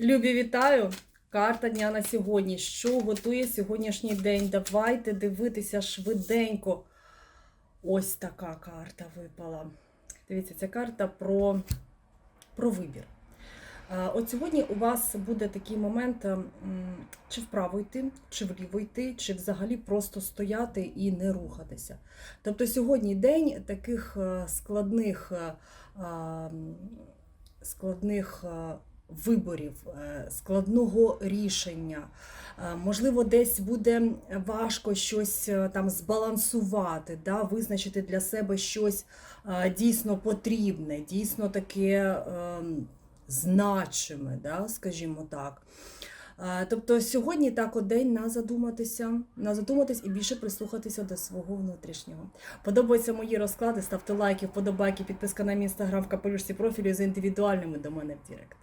Любі, вітаю! Карта дня на сьогодні. Що готує сьогоднішній день? Давайте дивитися швиденько. Ось така карта випала. Дивіться, ця карта про, про вибір. От сьогодні у вас буде такий момент, чи вправо йти, чи вліво йти, чи взагалі просто стояти і не рухатися. Тобто сьогодні день таких е, складних, е, а, м, складних е, виборів, е, складного рішення. Е, Можливо, десь буде важко щось е, там збалансувати, да, визначити для себе щось дійсно потрібне, дійсно таке ем, значиме, да, скажімо так. Тобто сьогодні так от на задуматися, на задуматись і більше прислухатися до свого внутрішнього. Подобаються мої розклади, ставте лайки, вподобайки, підписка на мій інстаграм в капелюшці профілю за індивідуальними до мене в Директ.